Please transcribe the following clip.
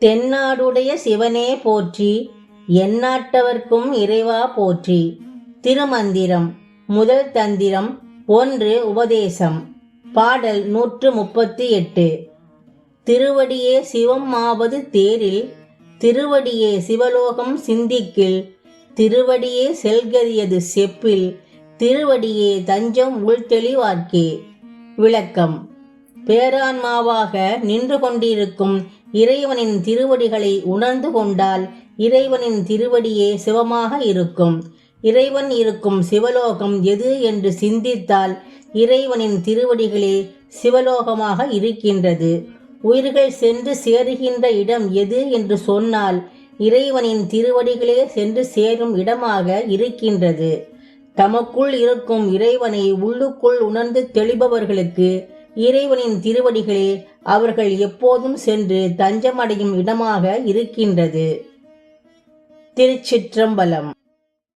தென்னாடுடைய சிவனே போற்றி எந்நாட்டவர்க்கும் இறைவா போற்றி. திருமந்திரம் முதல் தந்திரம் ஒன்று உபதேசம். பாடல் நூற்று முப்பத்தி எட்டு. திருவடியே சிவம் ஆவது தேரில் திருவடியே சிவலோகம் சிந்திக்கில் திருவடியே செல்கரியது செப்பில் திருவடியே தஞ்சம் உள்தெளிவார்க்கே விளக்கம். பேரான்மாவாக நின்று கொண்டிருக்கும் இறைவனின் திருவடிகளை உணர்ந்து கொண்டால் இறைவனின் திருவடியே சிவமாக இருக்கும். இறைவன் இருக்கும் சிவலோகம் எது என்று சிந்தித்தால் இறைவனின் திருவடிகளே சிவலோகமாக இருக்கின்றது. உயிர்கள் சென்று சேருகின்ற இடம் எது என்று சொன்னால் இறைவனின் திருவடிகளே சென்று சேரும் இடமாக இருக்கின்றது. தமக்குள் இருக்கும் இறைவனை உள்ளுக்குள் உணர்ந்து தெளிபவர்களுக்கு இறைவனின் திருவடிகளில் அவர்கள் எப்போதும் சென்று தஞ்சமடையும் இடமாக இருக்கின்றது. திருச்சிற்றம்பலம்